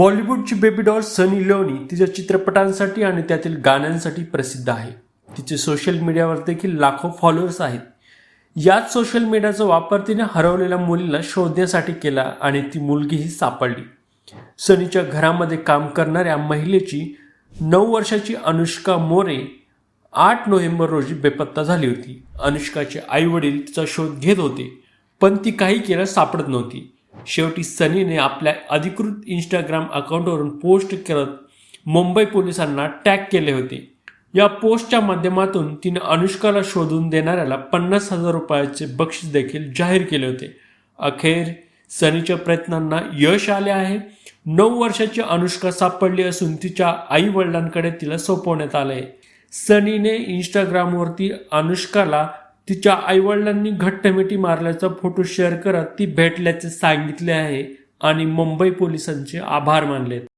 बॉलिवूडची baby doll सनी Leone तिच्या चित्रपटांसाठी आणि त्यातील गाण्यांसाठी प्रसिद्ध आहे. तिचे सोशल मीडियावर देखील लाखो फॉलोअर्स आहेत. याच सोशल मीडियाचा वापर तिने हरवलेल्या मुलीला शोधण्यासाठी केला आणि ती मुलगीही सापडली. सनीच्या घरामध्ये काम करणाऱ्या महिलेची नऊ वर्षाची अनुष्का मोरे आठ नोव्हेंबर रोजी बेपत्ता झाली होती. अनुष्काचे आई वडील तिचा शोध घेत होते पण ती काही केलं सापडत नव्हती. शेवटी सनीने आपल्या अधिकृत इंस्टाग्राम अकाउंटवरून पोस्ट करत मुंबई पोलिसांना टॅग केले होते. या पोस्टच्या माध्यमातून तिने अनुष्काला शोधून देणाऱ्याला पन्नास हजार रुपयाचे बक्षीस देखील जाहीर केले होते. अखेर सनीच्या प्रयत्नांना यश आले आहे. नऊ वर्षाची अनुष्का सापडली असून तिच्या आई वडिलांकडे तिला सोपवण्यात आले सनीने इंस्टाग्रामवरती अनुष्काला तिच्या आईवडिलांनी घट्ट मिठी मारल्याचा फोटो शेअर करत ती भेटल्याचे सांगितले आहे आणि मुंबई पोलिसांचे आभार मानलेत.